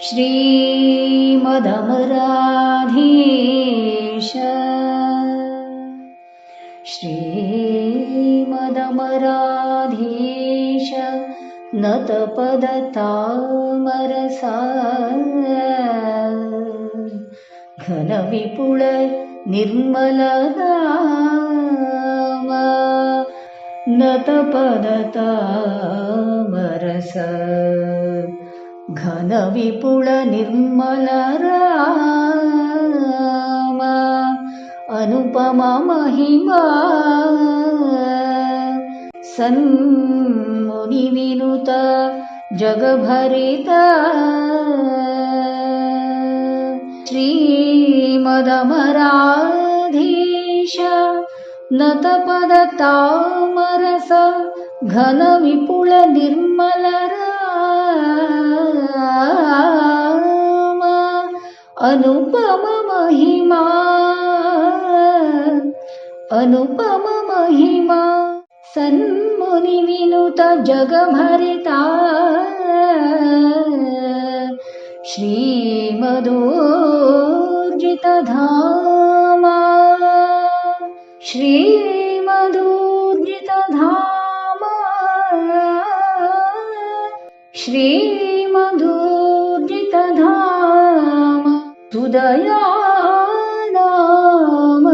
श्रीमदमराधीश। श्रीमदमराधीश नतपदतामरसा घनविपुल निर्मलदाम नतपदतामरस घनविपुल निर्मलराम अनुपमा महिमा सन्मुनिविनुत जगभरिता श्रीमदमराधीश नतपदतामरस घनविपुल अनुपम महिमा अनुपम महिमा सन्मुनिविनुत जगभरिता श्रीमदूर्जितधामा श्रीमदूर्जितधामा श्रीमदूर्जितधाम सुदया नाम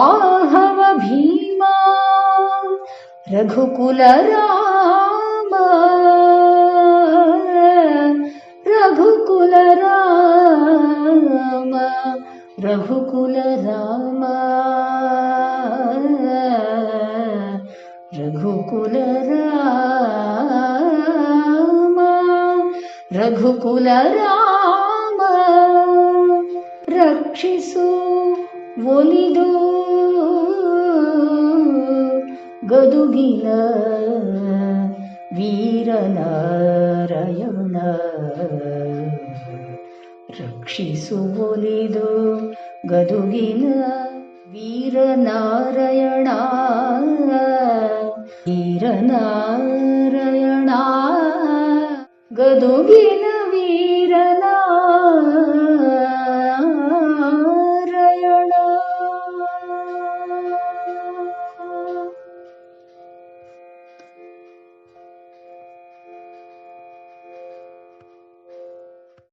आहव भीमा रघुकुलराम रघुकुलराम रघुकुलराम रघुकुलराम ರಘುಕುಲ ರಾಮ ರಕ್ಷಿಸು ಒಲಿದು. ಗದುಗಿನ ವೀರನಾರಾಯಣ ರಕ್ಷಿಸು ಒಲಿದು. ಗದುಗಿನ ವೀರನಾರಾಯಣ ವೀರನಾರ गदोगिन